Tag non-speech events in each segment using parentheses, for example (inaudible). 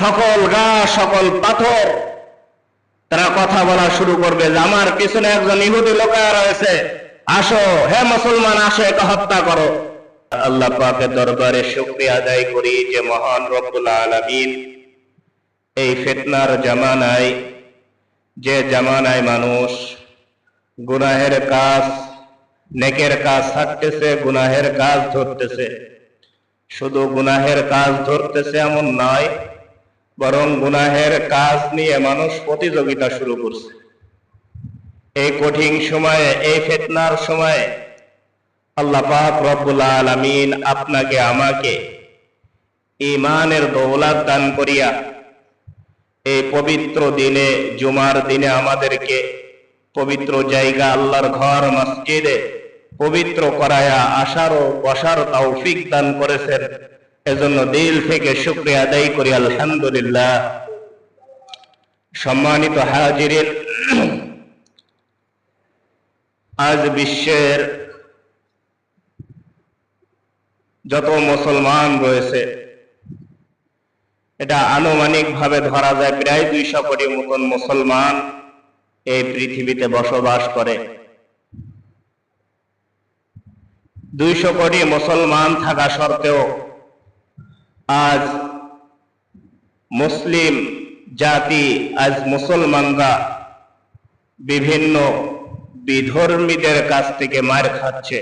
সকল গাছ সকল পাথর, তারা কথা বলা শুরু করবে যে আমার পিছনে একজন ইহুদি লোকায়া রয়েছে। আসো, হে মুসলমান, আসো, একে হত্যা করো। আল্লাহ পাকের দরবারে শুকরিয়া আদায় করি যে মহান রব্বুল আলামিন এই ফিতনার জামানায়, যে জামানায় মানুষ গুনাহের কাজ, নেকের কাজ ছাড়তেছে, গুনাহের কাজ ধরতেছে। শুধু গুনাহের কাজ ধরতেছে এমন নয় বরং গুনাহের কাজ নিয়ে মানুষ প্রতিযোগিতা শুরু করছে। এই কঠিন সময়ে, এই ফেতনার সময়ে আল্লাহ রব্বুল আলামিন আপনাকে, আমাকে ইমানের দৌলাত দান করিয়া এই পবিত্র দিনে, জুমার দিনে আমাদেরকে পবিত্র জায়গা, আল্লাহর ঘর, মসজিদে পবিত্র করায়া আসার ও বসার তৌফিক দান করেছেন। এজন্য দিল থেকে শুক্রিয়া আদায় করি, আলহামদুলিল্লাহ। সম্মানিত হাজিরিন, আজ বিশ্বের যত মুসলমান রয়েছে, এটা আনুমানিক ভাবে ধরা যায় প্রায় দুইশো কোটি মতন মুসলমান এই পৃথিবীতে বসবাস করে। দুইশো কোটি মুসলমান থাকা সত্ত্বেও আজ মুসলিম জাতি, আজ মুসলমানরা বিভিন্ন বিধর্মীদের কাছ থেকে মার খাচ্ছে।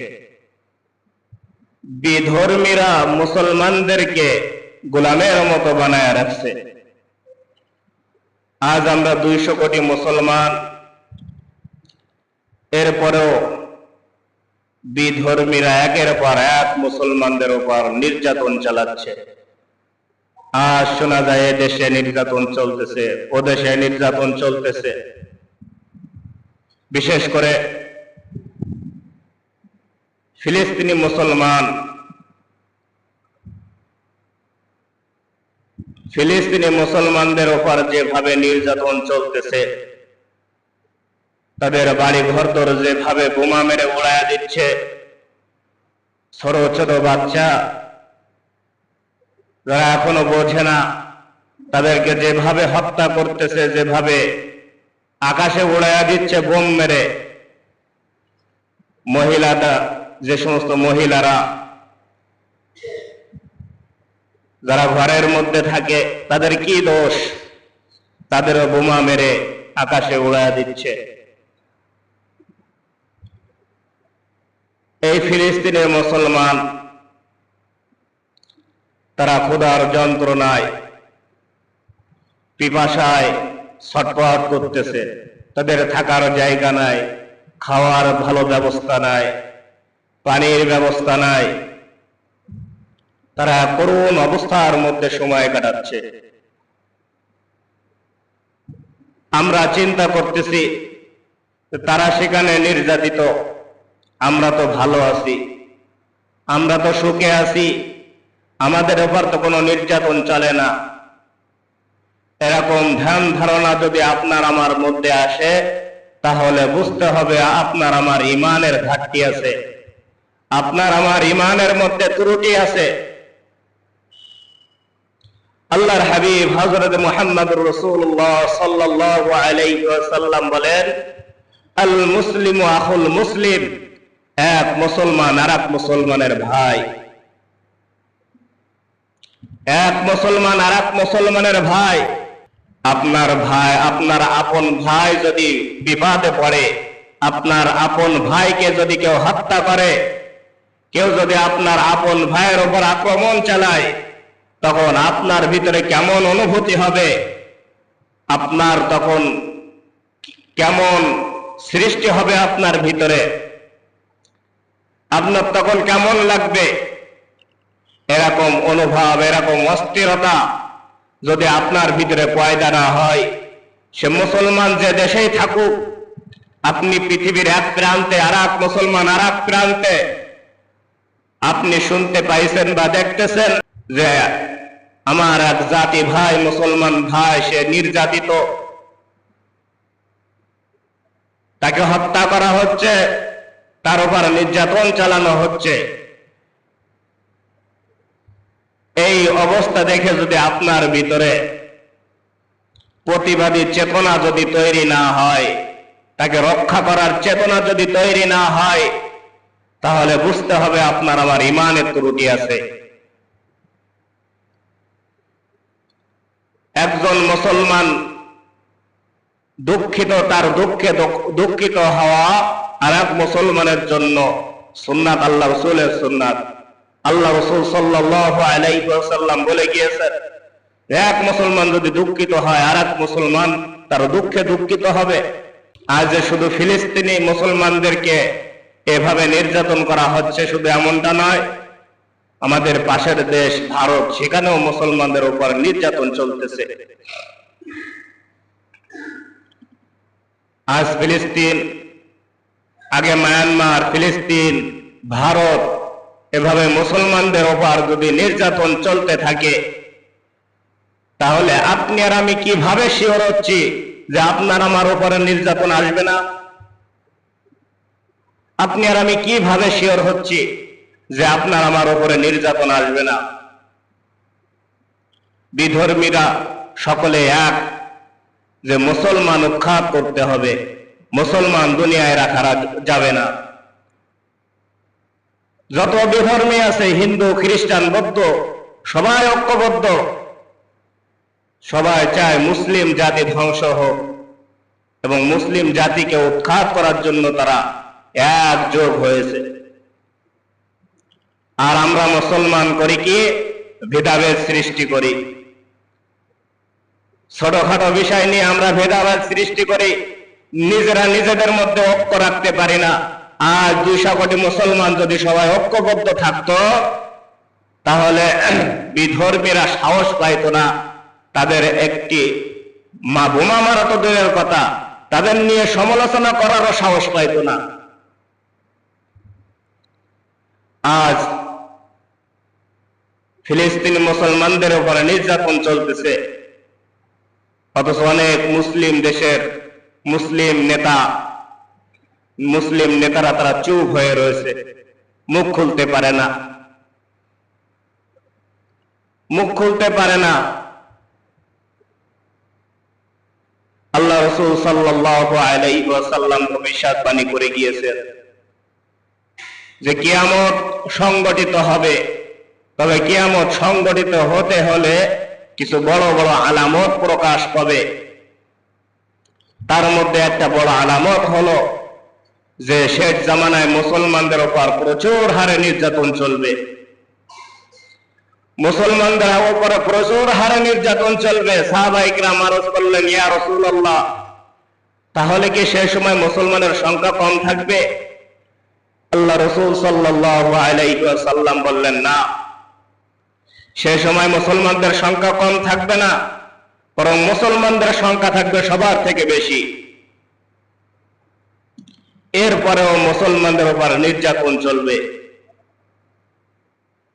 বিধর্মীরা মুসলমানদেরকে গোলামের মতো বানায় রাখছে। আজ আমরা দুইশো কোটি মুসলমান, এরপরেও বিধর্মীরা একের পর এক মুসলমানদের উপর নির্যাতন চালাচ্ছে। আজ শোনা যায় দেশে নির্যাতন চলতেছে, ও দেশে নির্যাতন চলতেছে। বিশেষ করে ফিলিস্তিনি মুসলমান, ফিলিস্তিনি মুসলমানদের উপর যেভাবে নির্যাতন চলতেছে, তাদের বাড়ি ঘর তোর যেভাবে বোমা মেরে উড়াইয়া দিচ্ছে ছোট ছোট বাচ্চা যারা এখনও বোঝে না, তাদেরকে যেভাবে হত্যা করতেছে, যেভাবে আকাশে উড়াইয়া দিচ্ছে বোম মেরে, মহিলাটা, যে সমস্ত মহিলারা যারা ঘরের মধ্যে থাকে, তাদের কি দোষ? তাদেরও বোমা মেরে আকাশে উড়াইয়া দিচ্ছে। এই ফিলিস্তিনের মুসলমান তারা ক্ষুধার যন্ত্রণায়, পিপাসায় ছটপট করতেছে। তাদের থাকার জায়গা নাই, খাওয়ার ভালো ব্যবস্থা নাই, পানির ব্যবস্থা নাই। তারা করুণ অবস্থার মধ্যে সময় কাটাচ্ছে। আমরা চিন্তা করতেছি, তারা সেখানে নির্যাতিত। আমরা তো ভালো আছি। আমরা তো সুখে আছি। আমাদের উপর তো কোনো নির্যাতন চলে না। এরকম ধ্যান ধারণা যদি আপনার আমার মধ্যে আসে, তাহলে বুঝতে হবে আপনার আমার ইমানের ঘাটতি আছে। আপনার আমার ইমানের মধ্যে ত্রুটি আছে। আল্লাহর হাবিব হযরত মুহাম্মদুর রাসূলুল্লাহ সাল্লাল্লাহু আলাইহি ওয়াসাল্লাম বলেন, আল মুসলিমু আখুল মুসলিম। এক মুসলমান আর এক মুসলমানের ভাই। এক মুসলমান আর এক মুসলমানের ভাই। আপনার ভাই, আপনার আপন ভাই যদি বিবাদে পড়ে, আপনার আপন ভাইকে যদি কেউ হত্যা করে, কেউ যদি আপনার আপন ভাইয়ের উপর আক্রমণ চালায়, তখন আপনার ভিতরে কেমন অনুভূতি হবে? আপনার তখন কেমন সৃষ্টি হবে আপনার ভিতরে? আপনার তখন কেমন লাগবে? এরকম অনুভব, এরকম অস্থিরতা যদি আপনার ভিতরে পয়দা না হয়, সে মুসলমান যে দেশেই থাকুক, আপনি পৃথিবীর এক প্রান্তে আর এক মুসলমান আর এক প্রান্তে আপনি শুনতে পাইছেন বা দেখতেছেন যে আমার এক জাতি ভাই, মুসলমান ভাই, সে নির্যাতিত। তাকে হত্যা করা হচ্ছে, তার উপর নির্যাতন চালানো হচ্ছে। এই অবস্থা দেখে যদি আপনার ভিতরে প্রতিবাদী চেতনা যদি তৈরি না হয়, তাকে রক্ষা করার চেতনা যদি তৈরি না হয়, তাহলে বুঝতে হবে আপনার আমার ইমানের ত্রুটি আছে। একজন মুসলমান দুঃখিত, তার দুঃখে দুঃখিত হওয়া আর এক মুসলমানের জন্য সুন্নাত, আল্লাহ রসুলের সুন্নাত। আল্লাহ রসুল আলাইসাল্লাম বলে গিয়েছেন, এক মুসলমান যদি দুঃখিত হয় আর এক মুসলমান তার দুঃখে দুঃখিত হবে। আজ শুধু ফিলিস্তিনি মুসলমানদেরকে এভাবে নির্যাতন করা হচ্ছে শুধু এমনটা নয়, আমাদের পাশের দেশ ভারত, সেখানেও মুসলমানদের উপর নির্যাতন চলতেছে। আজ ফিলিস্তিন, আগে মায়ানমার, ফিলিস্তিন, ভারত এভাবে মুসলমানদের ওপর যদি নির্যাতন চলতে থাকে, তাহলে আপনি আর আমি কীভাবে শিওর হচ্ছি যে আপনার আমার উপরে নির্যাতন আসবে না? আপনি আর আমি কীভাবে শিওর হচ্ছি যে আপনার আমার উপরে নির্যাতন আসবে না? বিধর্মীরা সকলে এক যে মুসলমান উৎখাত করতে হবে, মুসলমান দুনিয়ায় রাখা যাবে না। যত বিধর্মী আছে, হিন্দু, খ্রিস্টান, বৌদ্ধ, সবাই ঐক্যবদ্ধ। সবাই চায় মুসলিম জাতি ধ্বংস হোক এবং মুসলিম জাতিকে উৎখাত করার জন্য তারা একযোগ হয়েছে। আর আমরা মুসলমান করি কি? ভেদাভেদ সৃষ্টি করি। ছোটখাটো বিষয় নিয়ে আমরা ভেদাভেদ সৃষ্টি করি, নিজেরা নিজেদের মধ্যে ঐক্য রাখতে পারি না। আর দুইশো কোটি মুসলমান যদি সবাই ঐক্যবদ্ধ থাকতো, তাহলে (clears throat) বিধর্মীরা সাহস পাইত না। তাদের একটি মা বোমা মারা তো দূরের কথা, তাদের নিয়ে সমালোচনা করারও সাহস পাইত না। আজ ফিলিস্তিনি মুসলমানদের উপরে নির্যাতন চলতেছে। অথচ অনেক মুসলিম দেশের মুসলিম নেতা মুসলিম নেতারা তারা চুপ হয়ে রয়েছে। মুখ খুলতে পারে না। মুখ খুলতে পারে না। আল্লাহ রসুল সাল্লাম ভবিষ্যৎবাণী করে গিয়েছেন যে কিয়ামত সংগঠিত হবে। তবে কিয়ামত সংগঠিত হতে হলে কিছু বড় বড় আলামত প্রকাশ পাবে। তার মধ্যে একটা বড় আলামত হলো যে শেষ জামানায় মুসলমানদের ওপর প্রচুর হারে নির্যাতন চলবে। মুসলমানদের উপরে প্রচুর হারে নির্যাতন চলবে। সাহাবাইকরাম আরজ করলেন, ইয়া রসুল্লাহ তাহলে কি সে সময় মুসলমানের সংখ্যা কম থাকবে? আল্লাহ রসুল সাল্লাম বললেন, না। সে সময় মুসলমানদের সংখ্যা কম থাকবে না, বরং মুসলমানদের সংখ্যা থাকবে সবার থেকে বেশি। এরপরেও মুসলমানদের উপর নির্যাতন চলবে।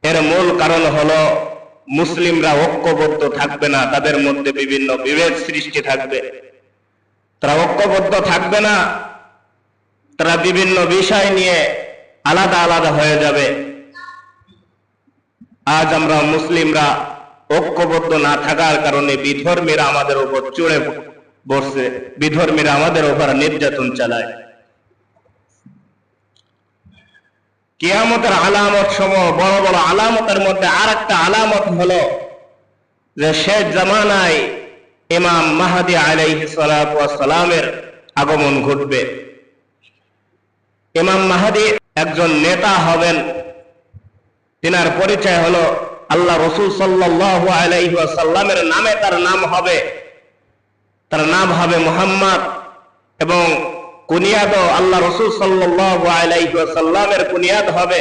এর মূল কারণ হলো মুসলিমরা ঐক্যবদ্ধ থাকবে না, তাদের মধ্যে বিভিন্ন বিভেদ সৃষ্টি থাকবে। তারা ঐক্যবদ্ধ থাকবে না, তারা বিভিন্ন বিষয় নিয়ে আলাদা আলাদা হয়ে যাবে। আজ আমরা মুসলিমরা ঐক্যবদ্ধ না থাকার কারণে বিধর্মীরা আমাদের উপর চড়ে বসছে বিধর্মীরা আমাদের উপর নির্যাতন চালায়। কিয়ামতের আলামত সমূহ, বড় বড় আলামতের মধ্যে আর একটা আলামত হলো যে শেষ জামানায় ইমাম মাহাদি আলাইহি সালামের আগমন ঘটবে। ইমাম মাহাদি একজন নেতা হবেন। তিনার পরিচয় হলো আল্লাহ রসুল সাল্লাহ আলাইসাল্লামের নামে তার নাম হবে। তার নাম হবে মোহাম্মদ এবং কুনিয়াদ আল্লাহ রসুল সাল্লাহ আলাইসাল্লামের কুনিয়াদ হবে।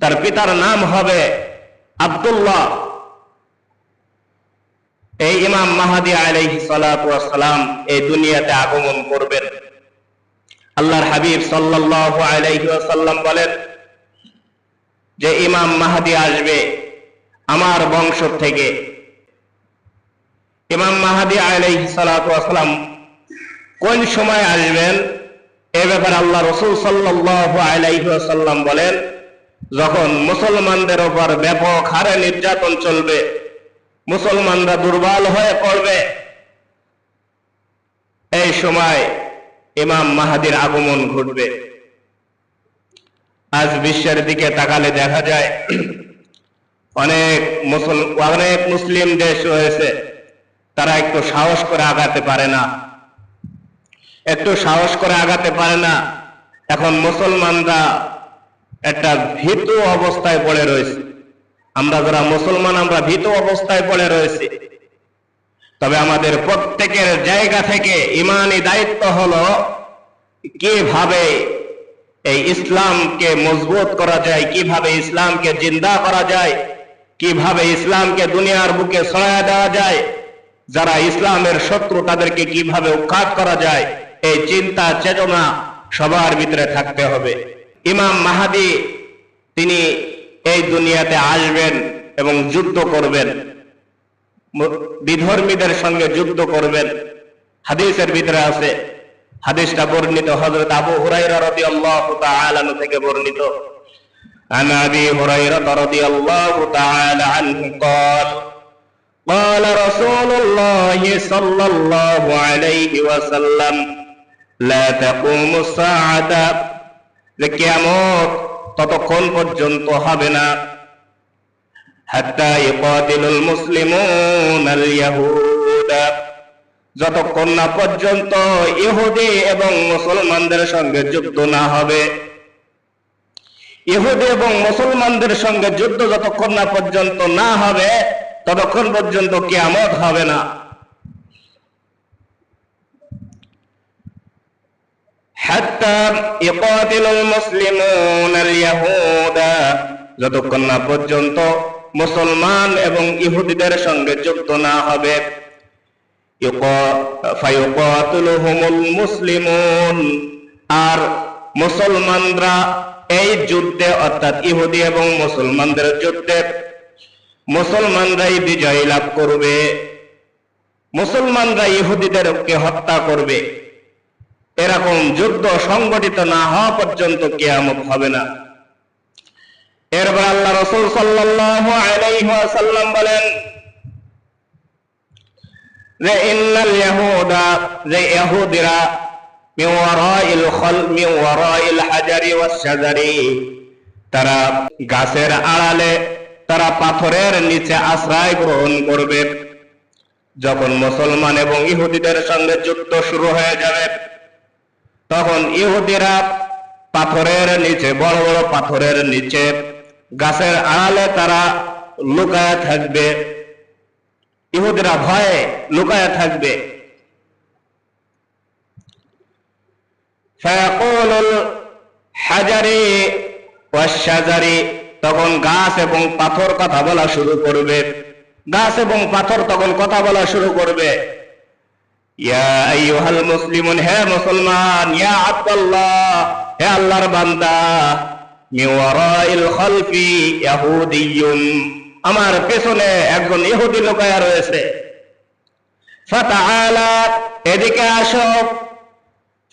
তার পিতার নাম হবে আবদুল্লাহ। এই ইমাম মাহাদি আলাইহি সালাম এই দুনিয়াতে আগমন করবেন। আল্লাহর হাবিব সাল্লাহ আলাইহি বলেন, যে ইমাম মাহাদি আসবে আমার বংশ থেকে। ইমাম মাহাদি আলাইহি সালাম কোন সময় আসবেন? এ ব্যাপারে আল্লাহ রসুল সাল্লাহ বলেন, যখন মুসলমানদের ওপর ব্যাপক হারে নির্যাতন চলবে, মুসলমানরা দুর্বল হয়ে পড়বে। এই সময় ইমাম মাহাদির আগমন ঘটবে। আজ বিশ্বের দিকে তাকালে দেখা যায়, অনেক মুসল, অনেক মুসলিম দেশ রয়েছে, তারা একটু সাহস করে আগাতে পারে না। একটু সাহস করে আগাতে পারে না। এখন মুসলমানরা একটা ভীত অবস্থায় পড়ে রয়েছে। আমরা যারা মুসলমান, আমরা ভীত অবস্থায় পড়ে রয়েছি। তবে আমাদের প্রত্যেকের জায়গা থেকে ইমানি দায়িত্ব হলো কীভাবে এই ইসলামকে মজবুত করা যায়, কীভাবে ইসলামকে জিন্দা করা যায়, কীভাবে ইসলামকে দুনিয়ার বুকে ছড়ায় দেওয়া যায়, যারা ইসলামের শত্রু তাদেরকে কীভাবে উৎখাত করা যায় এই চিন্তা চেতনা সবার ভিতরে থাকতে হবে ইমাম মাহাদি তিনি এই দুনিয়াতে আসবেন এবং যুদ্ধ করবেন ম- বিধর্মীদের সঙ্গে যুদ্ধ করবেন হাদিসের ভিতরে আছে হাদিসটা বর্ণিত হযরত আবু হুরায়রা রাদিয়াল্লাহু তাআলা আনহু থেকে বর্ণিত عن ابي هريره رضي الله تعالى عنه قال قال رسول الله صلى الله عليه وسلم لا تقوم الساعه যে কিয়ামত ততক্ষণ পর্যন্ত হবে না। যতক্ষণ না পর্যন্ত ইহুদি এবং মুসলমানদের সঙ্গে যুদ্ধ না হবে। ইহুদি এবং মুসলমানদের সঙ্গে যুদ্ধ যতক্ষণ না পর্যন্ত না হবে, ততক্ষণ পর্যন্ত কিয়ামত হবে না। হাত্তা ইকাতিলুল মুসলিমুন আল যতক্ষণ না পর্যন্ত মুসলমান এবং ইহুদিদের সঙ্গে যুক্ত না হবে মুসলিমুন। আর মুসলমানরা এই যুদ্ধে, অর্থাৎ ইহুদি এবং মুসলমানদের যুদ্ধে মুসলমানরাই বিজয় লাভ করবে, মুসলমানরা ইহুদিদেরকে হত্যা করবে। এরকম যুদ্ধ সংগঠিত না হওয়া পর্যন্ত কেয়ামত হবে না। এরপর আল্লাহ রসুল আলাইহি বলেন তারা গাছের আড়ালে, তারা পাথরের নিচে আশ্রয় গ্রহণ করবে। যখন মুসলমান এবং ইহুদিদের সঙ্গে যুদ্ধ শুরু হয়ে যাবে তখন ইহুদিরা পাথরের নিচে, বড় বড় পাথরের নিচে গাছের আড়ালে তারা লুকায় থাকবে। ইহুদিরা ভয়ে লুকায় থাকবে। হাজারি ওয়াশাজারি, তখন গাছ এবং পাথর কথা বলা শুরু করবে। গাছ এবং পাথর তখন কথা বলা শুরু করবে। আমার পেছনে একজন ইহুদি লোকায়া রয়েছে। এদিকে আসো।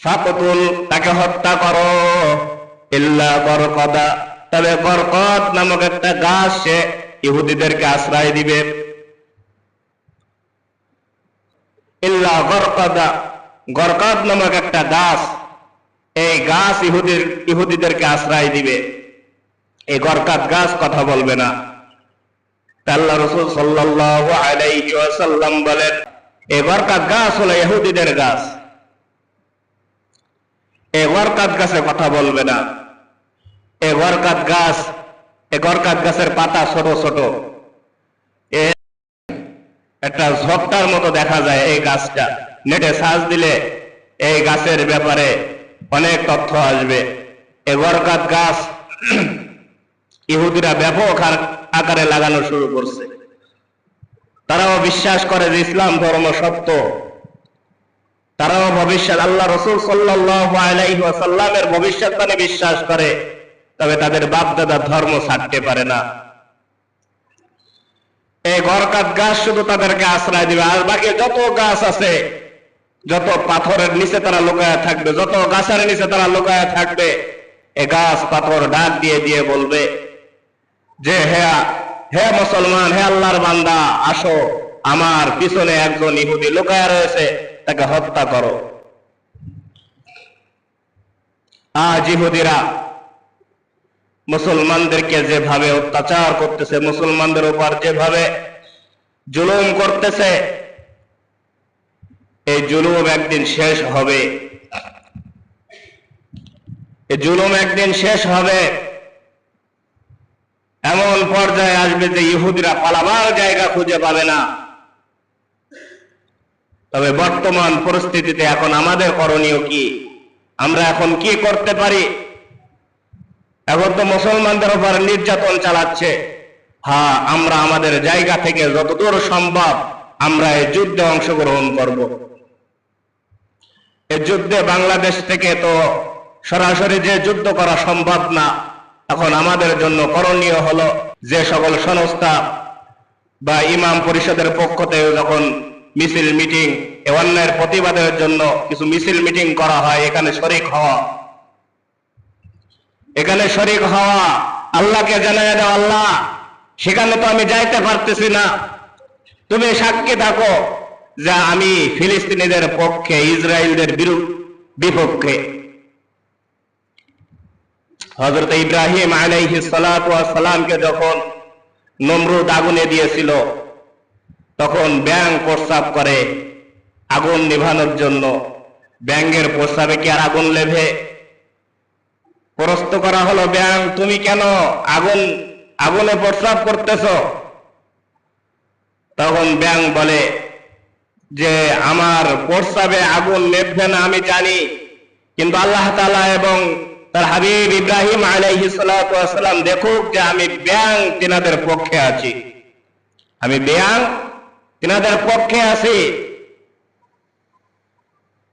ফাকতুল, তাকে হত্যা করো। ইল্লা বরকদা, তবে বরকত নামক একটা গাছ সে ইহুদিদেরকে আশ্রয় দিবে। ইল্লা গরকাদা, গরকাদ নামক একটা গাছ। এই গাছ ইহুদির, ইহুদিদেরকে আশ্রয় দিবে। এই গরকাত গাছ কথা বলবে না। আল্লাহ রসুল সাল্লাল্লাহু আলাইহি ওয়াসাল্লাম বলেন এই গরকাত গাছ হলো ইহুদিদের গাছ। এই গরকাত গাছে কথা বলবে না। এই গরকাত গাছ এই গরকাত গাছের পাতা ছোট ছোট। একটা ঝোপটার মতো দেখা যায় এই গাছটা। নেটে সার্চ দিলে এই গাছের ব্যাপারে অনেক তথ্য আসবে। এই বরকাত গাছ (clears throat) ইহুদিরা ব্যাপক আকারে লাগানো শুরু করছে। তারাও বিশ্বাস করে যে ইসলাম ধর্ম সত্য। তারাও ভবিষ্যৎ আল্লাহ রসুল ভবিষ্যৎবাণী বিশ্বাস করে। তবে তাদের বাপ দাদার ধর্ম ছাড়তে পারে না। এই গরকাত গাছ শুধু তাদেরকে আশ্রয় দিবে, আর বাকি যত গাছ আছে, যত পাথরের নিচে তারা লুকায়া থাকবে, যত গাছের নিচে তারা লুকায়া থাকবে, এ গাছ পাথর ডাক দিয়ে দিয়ে বলবে, যে হে হে মুসলমান, হে আল্লাহর বান্দা, আসো, আমার পিছনে একজন ইহুদি লুকায়া রয়েছে, তাকে হত্যা করো। আজ ইহুদিরা মুসলমানদেরকে যেভাবে অত্যাচার করতেছে, মুসলমানদের উপর যেভাবে জুলুম করতেছে, এই জুলুম একদিন শেষ হবে। এই জুলুম একদিন শেষ হবে। এমন পর্যায়ে আসবে যে ইহুদিরা পালাবার জায়গা খুঁজে পাবে না। তবে বর্তমান পরিস্থিতিতে এখন আমাদের করণীয় কি? আমরা এখন কি করতে পারি? এখন তো মুসলমানদের উপর নির্যাতন চালাচ্ছে। হ্যাঁ আমরা আমাদের জায়গা থেকে যতদূর সম্ভব আমরা এই যুদ্ধে অংশগ্রহণ করব। এই যুদ্ধে বাংলাদেশ থেকে তো সরাসরি যে যুদ্ধ করা সম্ভব না, এখন আমাদের জন্য করণীয় হলো যে সকল সংস্থা বা ইমাম পরিষদের পক্ষ থেকে যখন মিছিল মিটিং, এ অন্যায়ের প্রতিবাদের জন্য কিছু মিছিল মিটিং করা হয়, এখানে শরিক হওয়া। এখানে শরিক হওয়া, আল্লাহকে জানাই দাও আল্লাহ, সেখানে তো আমি যাইতে পারতেছি না। তুমি সাক্ষী থাকো যে আমি ফিলিস্তিনিদের পক্ষে, ইসরায়েলদের বিপক্ষে। হজরত ইব্রাহিম আলাইহি সালামকে যখন নমরুদ আগুনে দিয়েছিল, তখন ব্যাং প্রস্তাব করে আগুন নিভানোর জন্য। ব্যাঙ্গের প্রস্তাবে কি আর আগুন লেভে? প্রস্ত করা হলো ব্যাং তুমি কেন আগুন, আগুনে প্রস্তাব করতেছ? তখন ব্যাং বলে, যে আমার প্রস্তাবে আগুন নেভবে না, আমি জানি। কিন্তু আল্লাহ তালা এবং তার হাবিব ইব্রাহিম আলাইহি সালাম দেখুক যে আমি ব্যাং তিনাদের পক্ষে আছি। আমি ব্যাং তিনাদের পক্ষে আছি।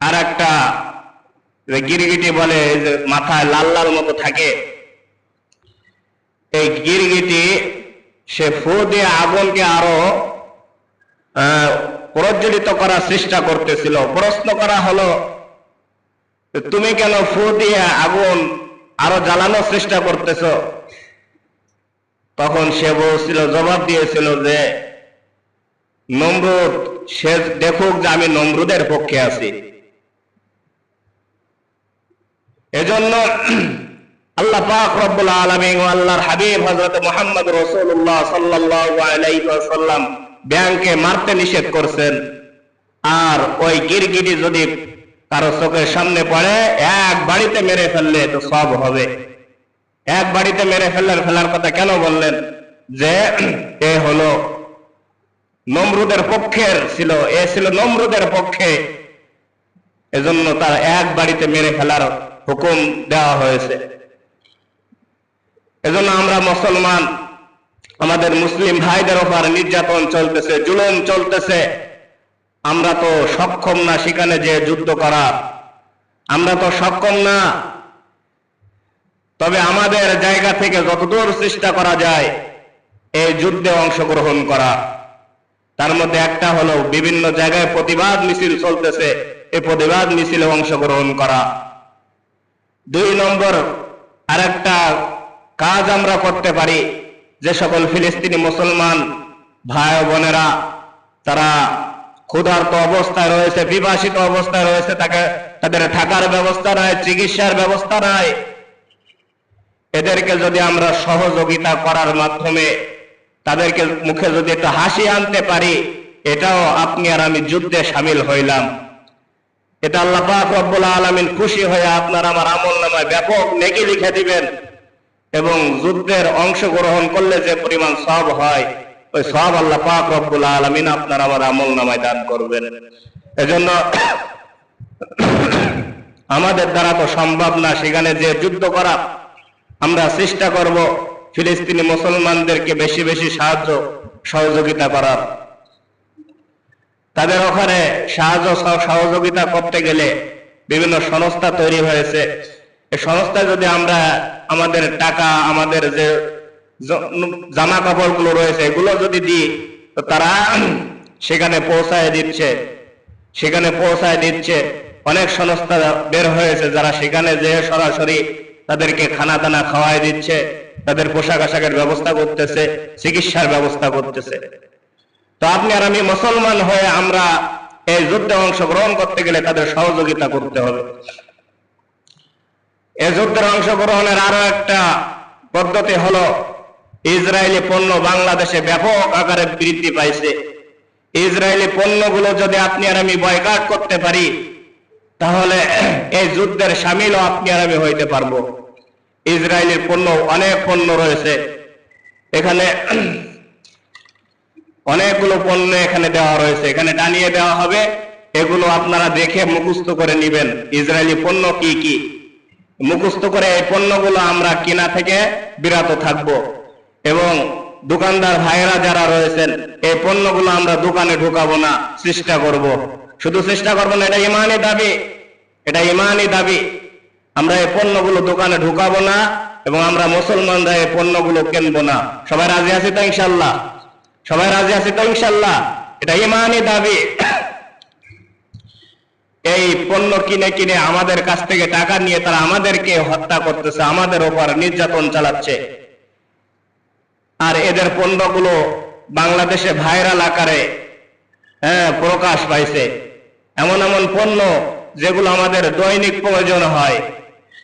আর একটা গিরগিটি বলে মাথায় লাল লাল মতো থাকে। এই গিরগিটি সে ফু দিয়ে আগুনকে আরও প্রজ্বলিত করার চেষ্টা করতেছিল। প্রশ্ন করা হলো, তুমি কেন ফু দিয়ে আগুন আরও জ্বালানোর চেষ্টা করতেছ? তখন সে বলছিল, জবাব দিয়েছিল যে, নমরুদ, সে দেখুক যে আমি নমরুদের পক্ষে আছি। এজন্য আল্লাহ পাক রব্বুল আলামিন ও আল্লাহর হাবিব হযরত মুহাম্মদ আলাইহি ওয়াসাল্লাম ব্যাংকে মারতে নিষেধ করছেন। আর ওই গিরগিটি যদি কারও চোখের সামনে পড়ে, এক বাড়িতে মেরে ফেললে তো সব হবে। এক বাড়িতে মেরে ফেললেন ফেলার কথা কেন বললেন? যে এ হলো নমরুদের পক্ষের ছিল, এ ছিল নমরুদের পক্ষে। এজন্য তার এক বাড়িতে মেরে ফেলার হুকুম দেওয়া হয়েছে। এজন্য আমরা মুসলমান, আমাদের মুসলিম ভাইদের ওপর নির্যাতন চলতেছে, জুলুম চলতেছে। আমরা তো সক্ষম না সেখানে যে যুদ্ধ করা আমরা তো সক্ষম না। তবে আমাদের জায়গা থেকে যতদূর চেষ্টা করা যায়, এই যুদ্ধে অংশগ্রহণ করা। তার মধ্যে একটা হলো, বিভিন্ন জায়গায় প্রতিবাদ মিছিল চলতেছে। এই প্রতিবাদ মিছিলে অংশগ্রহণ করা। দুই নম্বর, আরেকটা কাজ আমরা করতে পারি। যে সকল ফিলিস্তিনি মুসলমান ভাই বোনেরা, তারা ক্ষুধার্ত অবস্থায় রয়েছে বিভাসিত অবস্থায় রয়েছে, তাকে, তাদের থাকার ব্যবস্থা নাই, চিকিৎসার ব্যবস্থা নাই। এদেরকে যদি আমরা সহযোগিতা করার মাধ্যমে, তাদেরকে মুখে যদি একটু হাসি আনতে পারি, এটাও আপনি আর আমি যুদ্ধে সামিল হইলাম। এটা আল্লাহ পাক রব্বুল আলামিন খুশি হয়ে আপনার আমার আমল নামায় ব্যাপক নেকি লিখে দিবেন এবং যুদ্ধের অংশগ্রহণ করলে যে পরিমাণ সব হয়, ওই সব আল্লাহ পাক রব্বুল আলামিন আপনার আমার আমল নামায় দান করবেন। এজন্য আমাদের দ্বারা তো সম্ভব না সেখানে যে যুদ্ধ করা, আমরা চেষ্টা করব ফিলিস্তিনি মুসলমানদেরকে বেশি বেশি সাহায্য, সহযোগিতা করার। তাদের ওখানে সাহায্য সহযোগিতা করতে গেলে বিভিন্ন সংস্থা তৈরি হয়েছে। এই সংস্থায় যদি আমরা আমাদের টাকা, আমাদের যে জামা কাপড়গুলো রয়েছে, এগুলো যদি দিই, তো তারা (clears throat) সেখানে পৌঁছায় দিচ্ছে। সেখানে পৌঁছায় দিচ্ছে। অনেক সংস্থা বের হয়েছে যারা সেখানে যে সরাসরি তাদেরকে খানা দানা খাওয়াই দিচ্ছে, তাদের পোশাক আশাকের ব্যবস্থা করতেছে, চিকিৎসার ব্যবস্থা করতেছে। তো আপনি আর আমি মুসলমান হয়ে আমরা এই যুদ্ধে অংশগ্রহণ করতে গেলে তাদের সহযোগিতা করতে হবে। এই যুদ্ধের অংশগ্রহণের আরও একটা পদ্ধতি হলো, ইসরায়েলি পণ্য বাংলাদেশে ব্যাপক আকারে বৃদ্ধি পাইছে। ইসরায়েলি পণ্যগুলো যদি আপনি আর আমি বয়কাট করতে পারি, তাহলে এই যুদ্ধের সামিলও আপনি আর আমি হইতে পারব। ইসরায়েলের পণ্য, অনেক পণ্য রয়েছে। এখানে অনেকগুলো পণ্য এখানে দেওয়া রয়েছে। এখানে টানিয়ে দেওয়া হবে। এগুলো আপনারা দেখে মুখস্থ করে নেবেন। ইসরায়েলি পণ্য কি কি? মুখস্থ করে এই পণ্যগুলো আমরা কিনা থেকে বিরত থাকব। এবং দোকানদার ভাইয়েরা যারা রয়েছেন, এই পণ্যগুলো আমরা দোকানে ঢুকাবো না, চেষ্টা করব। শুধু চেষ্টা করব না, এটা ইমানি দাবি। এটা ইমানি দাবি। আমরা এই পণ্যগুলো দোকানে ঢুকাবো না এবং আমরা মুসলমানরা এই পণ্যগুলো কিনবো না। সবাই রাজি আছি তো ইনশাল্লাহ সবাই রাজি আছে তো ইনশাল্লাহ এটা ইমানি দাবি। এই পণ্য কিনে কিনে আমাদের কাছ থেকে টাকা নিয়ে তারা আমাদেরকে হত্যা করতেছে, আমাদের ওপর নির্যাতন চালাচ্ছে। আর এদের পণ্যগুলো বাংলাদেশে ভাইরাল আকারে হ্যাঁ প্রকাশ পাইছে। এমন এমন পণ্য যেগুলো আমাদের দৈনিক প্রয়োজন হয়।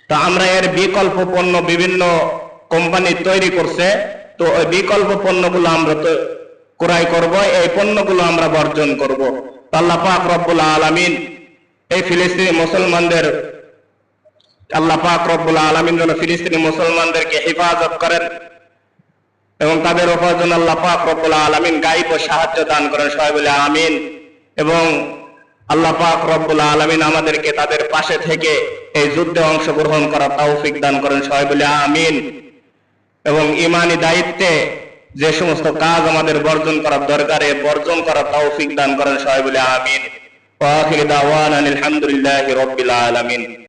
তো আমরা এর বিকল্প পণ্য বিভিন্ন কোম্পানি তৈরি করছে, তো ওই বিকল্প পণ্যগুলো আমরা ক্রয় করব, এই পণ্যগুলো আমরা বর্জন করব। আল্লাহ পাক রব্বুল আলামিন, এই ফিলিস্তিনি মুসলমানদের, আল্লাহ পাক রব্বুল আলামিন যেন ফিলিস্তিনি মুসলমানদেরকে হেফাজত করেন এবং তাদের উপর যেন আল্লাহ পাক রব্বুল আলামিন গাইব ও সাহায্য দান করেন। সবাই বলে আমিন। এবং আল্লাহ পাক রব্বুল আলামিন আমাদেরকে তাদের পাশে থেকে এই যুদ্ধে অংশগ্রহণ করার তৌফিক দান করেন। সবাই বলে আমিন। এবং ইমানি দায়িত্বে যে সমস্ত কাজ আমাদের বর্জন করার দরকার, বর্জন করার তৌফিক দান করেন সবাই বলে আমিন। ওয়া আখির দাওয়ানা আলহামদুলিল্লাহি রাব্বিল